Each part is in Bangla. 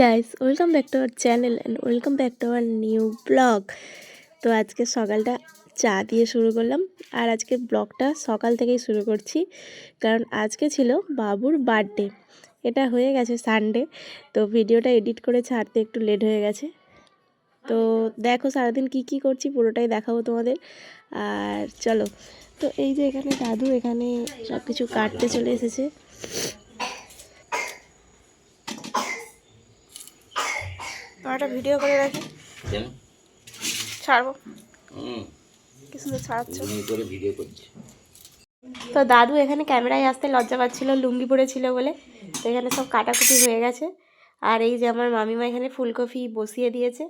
Guys welcome back to our channel and welcome back to our new blog তো আজকে সকালটা চা দিয়ে শুরু করলাম, আর আজকে ব্লগটা সকাল থেকেই শুরু করছি, কারণ আজকে ছিল বাবুর বার্থডে এটা হয়ে গেছে সানডে তো ভিডিওটা এডিট করে ছাড়তে একটু লেট হয়ে গেছে। তো দেখো সারাদিন কি কি করছি, পুরোটাই দেখাবো তোমাদের। আর চলো, তো এই যে এখানে দাদু এখানে সব কিছু কাটতে চলে এসেছে। একটা ভিডিও করে রাখি। কেন? ছাড়বো। কি সুন্দর ছাড়াচ্ছ। করে ভিডিও করছি। তো দাদু এখানে ক্যামেরায় আসতে লজ্জা পাচ্ছিল লুঙ্গি পরেছিল বলে। তো এখানে সব কাটাকুটি হয়ে গেছে। আর এই যে আমার মামিমা এখানে ফুলকপি বসিয়ে দিয়েছে।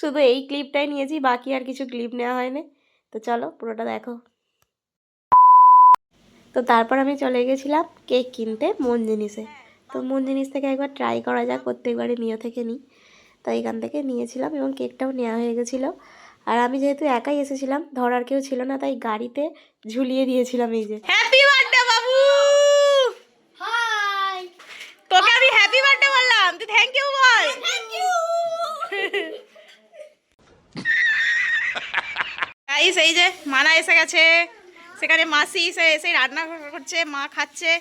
শুধু এই ক্লিপটাই নিয়েছি বাকি আর কিছু ক্লিপ নেওয়া হয়নি। তো চলো পুরোটা দেখো। তো তারপর আমি চলে গেছিলাম কেক কিনতে মন জিনিসে তো মন জিনিস থেকে একবার ট্রাই করা যাক প্রত্যেকবারে নিয়ে থেকে নিই। তো এখান থেকে নিয়েছিলাম এবং কেকটাও নেওয়া হয়ে গেছিল। আর আমি যেহেতু একাই এসেছিলাম ধরার কেউ ছিল না তাই গাড়িতে ঝুলিয়ে দিয়েছিলাম এই যে। হ্যাপি বার্থডে বাবু! হাই তোকে আমি হ্যাপি বার্থডে বললাম তুই থ্যাংক ইউ বল। থ্যাংক ইউ গাইস এই যে মানা এসে গেছে। সেখানে মাসি এসে এসে রান্না করছে মা খাচ্ছে।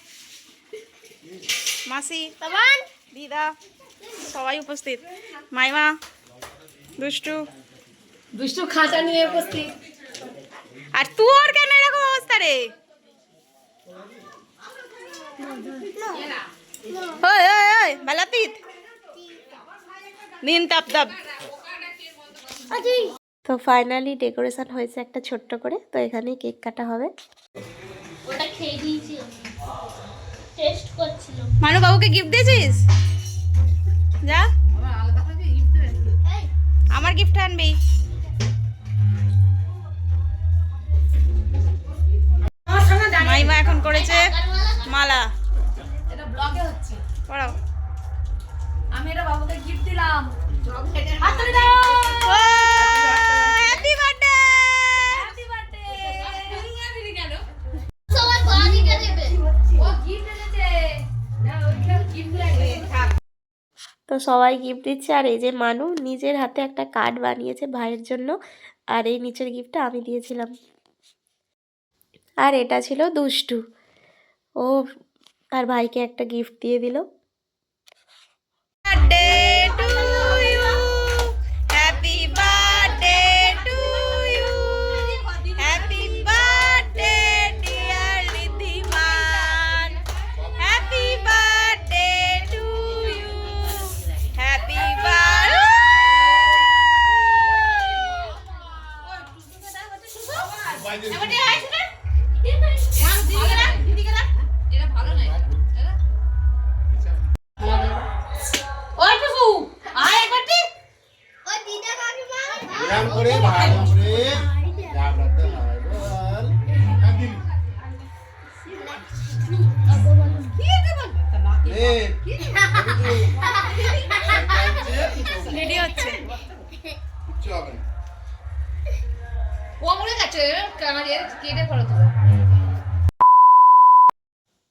মাসি দিদা। সবাই উপস্থিত। মাইমা দুষ্টু। দুষ্টু খাঁচা নিয়ে উপস্থিত। আর তোর কেন এরকম অবস্থা রে? ওই ওই ওই বালাতিত নিন তাপ তাপ। তো ফাইনালি ডেকোরেশন হয়েছে একটা ছোট্ট করে তো এখানেই কেক কাটা হবে। ওটা খেয়ে দিয়েছি। টেস্ট করছিল মানু বাবুকে গিফট দিয়েছিস? যা। আমার গিফট আনবি। মাইমা এখন করেছে মালা। এটা ব্লগে হচ্ছে। পড়াও। আমি এটা বাবুকে গিফট দিলাম বার্থডে হ্যাপি বার্থডে সবাই বাড়িকে দেবে ও গিফট এনেছে না ওইটা গিফট লাগে তো সবাই গিফট দিচ্ছে। আর এই যে মানু নিজের হাতে একটা কার্ড বানিয়েছে ভাইয়ের জন্য। আর এই নিচের গিফটটা আমি দিয়েছিলাম। আর এটা ছিল দুষ্টু। ও তার ভাইকে একটা গিফট দিয়ে দিল।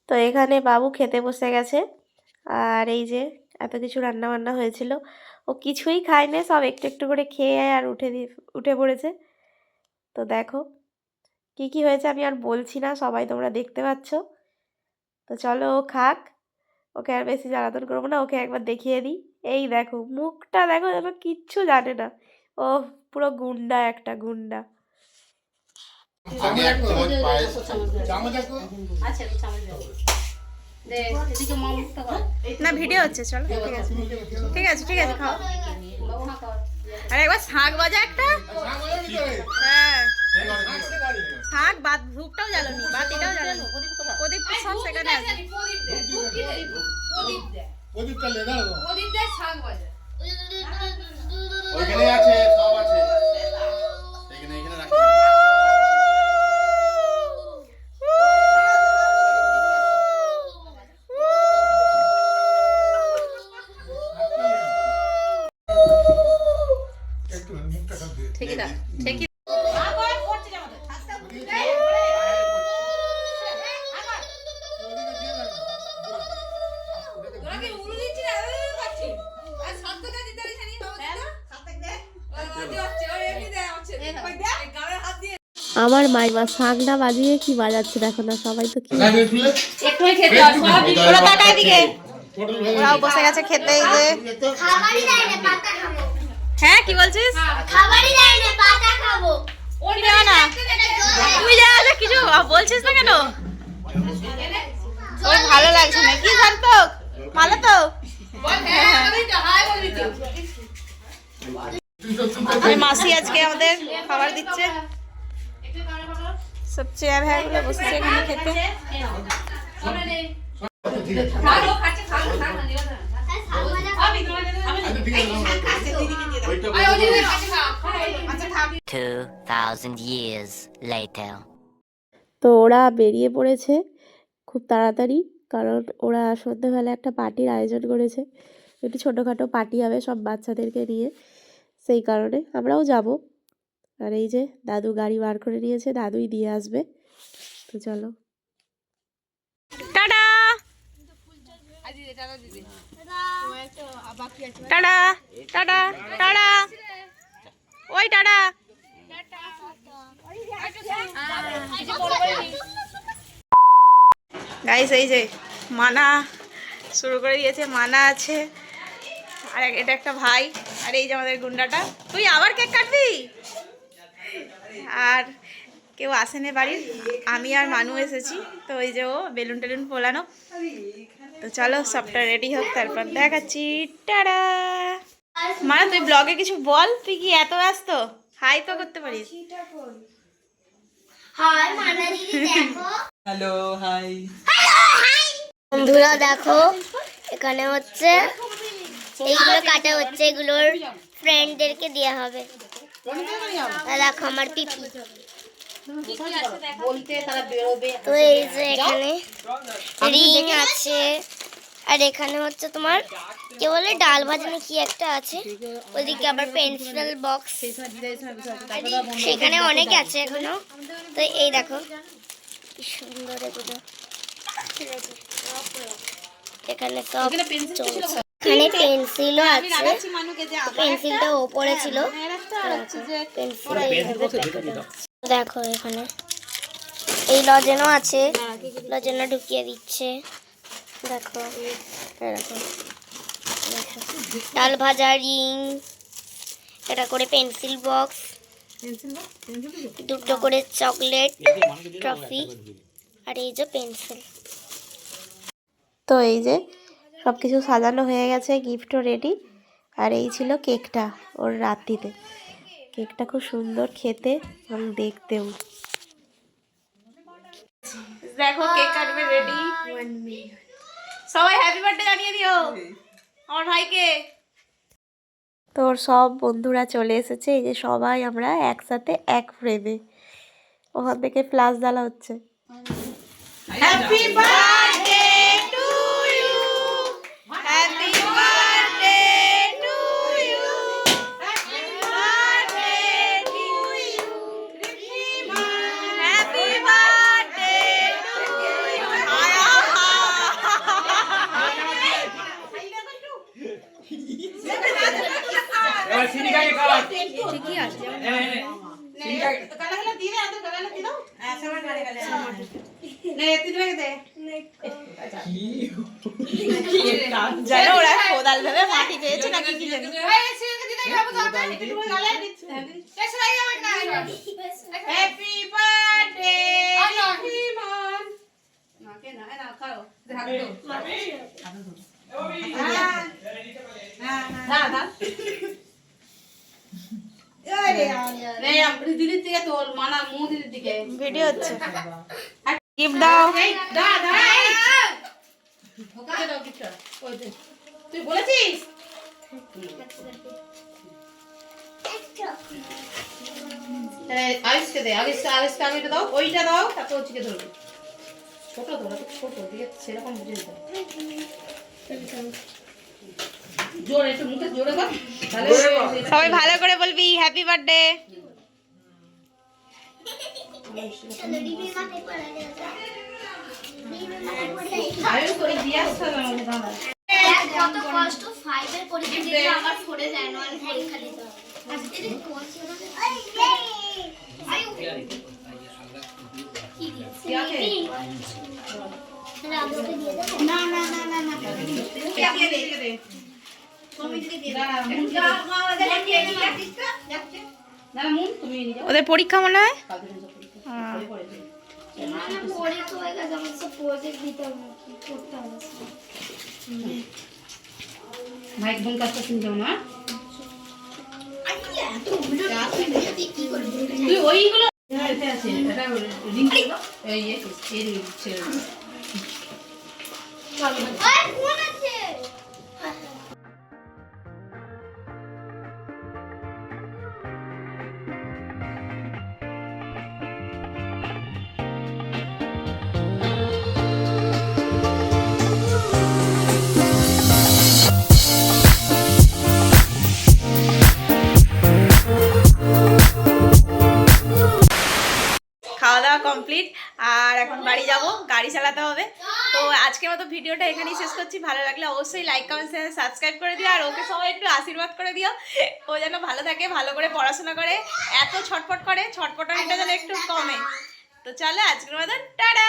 তো এখানে বাবু খেতে বসে গেছে। আর এই যে এত কিছু রান্না বান্না হয়েছিল। ও কিছুই খায়নি, সব একটু একটু করে খেয়ে আর উঠে উঠে পড়েছে। তো দেখো, কি কি হয়েছে আমি আর বলছি না, সবাই তোমরা দেখতে পাচ্ছ। তো চলো ও খাক, ওকে আর বেশি জ্বালাতন করব না, ওকে একবার দেখিয়ে দিই। এই দেখো, মুখটা দেখো যেন কিচ্ছু জানে না। ও পুরো গুন্ডা একটা গুন্ডা। আগে এক চামচ পায়েস চামচ একটু আচ্ছা চামচ না ভিডিও হচ্ছে চলো ঠিক আছে। ঠিক আছে ঠিক আছে খাও। বাবু মা কর। আর একবার শাক ভাজা একটা? হ্যাঁ। শাক বাদ ধূপটাও জ্বালানি বাতিটাও জ্বালানি। প্রদীপ প্রদীপ সব সেখানে আছে। প্রদীপটা লে প্রদীপ দে শাক বাজা। ওইখানে আছে সব আছে। আমার মাইমা শাঁখটা বাজিয়ে কি বাজাচ্ছে দেখো না সবাই তো কি ওরাও বসে গেছে খেতে এই যে। খাবারই দেয় না পাতা খাব। হ্যাঁ কি বলছিস? খাবারই দেয় না পাতা খাব। তুই যা না। তুই যা যা কিছু বলছিস না কেন? ওর ভালো লাগছে না। কি সার্থক ভালো তো? আর মাসি আজকে আমাদের খাবার দিচ্ছে। সব চেয়ার হ্যাঁ গুলো বসেছে এখানে খেতে। Two thousand years later. তো ওরা বেরিয়ে পড়েছে খুব তাড়াতাড়ি কারণ ওরা সন্ধ্যেবেলা একটা পার্টির আয়োজন করেছে। একটু ছোটোখাটো পার্টি হবে সব বাচ্চাদেরকে নিয়ে সেই কারণে আমরাও যাব। আর এই যে দাদু গাড়ি বার করে নিয়েছে, দাদুই দিয়ে আসবে। তো চলো। টাটা! টাটা! ওই এই যে মানা শুরু করে দিয়েছে, মানা আছে। আর এটা একটা ভাই। আর এই যে আমাদের গুন্ডাটা। তুই আবার কেক কাটবি? আর কেউ আসেনি বাড়ির আমি আর মানু এসেছি। তো ওই যে ও বেলুন টেলুন ফোলানো। তো চলো সবটা রেডি হোক তারপর দেখাচ্ছি। টাটা! মানে তুই ব্লগে কিছু বল তুই কি এত ব্যস্ত? হাই তো করতে পারিস। হাই মানা দিদি দেখো। হ্যালো হাই বন্ধুরা দেখো এখানে হচ্ছে এইগুলো কাটা হচ্ছে এগুলোর ফ্রেন্ডদেরকে দেওয়া হবে। দেখো আমার পিপি তো এই যে এখানে রিং আছে। আর এখানে হচ্ছে তোমার কি বলে ডাল ভাজানো কি একটা আছে? ওইদিকে আবার পেন্সিল বক্স সেখানে অনেক আছে এখনও। তো এই দেখো। কি সুন্দর এগুলো। এখানে সব এখানে পেন্সিলও আছে। পেন্সিলটা ওপরে ছিল। পেন্সিল দেখো এখানে। এই লজেনও আছে। লজেনও ঢুকিয়ে দিচ্ছে। দেখো দেখো। ডাল ভাজা, রিং, এটা করে পেন্সিল বক্স, দুটো করে চকলেট, ট্রফি, আর এই যে পেন্সিল। তো এই যে সব কিছু সাজানো হয়ে গেছে, গিফটও রেডি আর এই ছিল কেকটা ওর রাত্রিতে। কেকটা খুব সুন্দর খেতে এবং দেখতেও। দেখো কেক কাটবে রেডি সবাই হ্যাপি বার্থডে জানিয়ে দিও। আমার ভাইকে। তোর সব বন্ধুরা চলে এসেছে এই যে সবাই আমরা একসাথে এক ফ্রেমে ওখান থেকে ফ্লাশ জ্বালা হচ্ছে। হ্যাপি বার্থডে কি জানি হ্যাপি বার্থডে ভিডিও হচ্ছে গিফট দাও তুই বলেছিস আয়ুষকে দে আয়ুষ আয়ুষকে আগে দাও ওইটা দাও তারপর হচ্ছে ধরবে। ছোট তো ওরা তো ছোট দিয়ে সেরকম বুঝে দিতে জোরে একটু মুখে জোরে কর সবাই ভালো করে বলবি হ্যাপি বার্থডে আয়ুষ করে দিয়ে আসতে হবে না? না না না ওদের পরীক্ষা মনে হয়? পরীক্ষা। হয়ে গেছে প্রজেক্ট দিতে হবে করতে হবে? ভাই বোন করতে শুনতে না তুই ওইগুলো আছে এটা রিং ছিল এই এই এই গাড়ি চালাতে হবে। তো আজকের মতো ভিডিওটা এখানেই শেষ করছি। ভালো লাগলে অবশ্যই লাইক কমেন্ট শেয়ার সাবস্ক্রাইব করে দিও। আর ওকে সবাই একটু আশীর্বাদ করে দিও। ও যেন ভালো থাকে, ভালো করে পড়াশোনা করে, এত ছটফট করে ছটফটানিটা যেন একটু কমে। তো চলো আজকের মতো টাটা।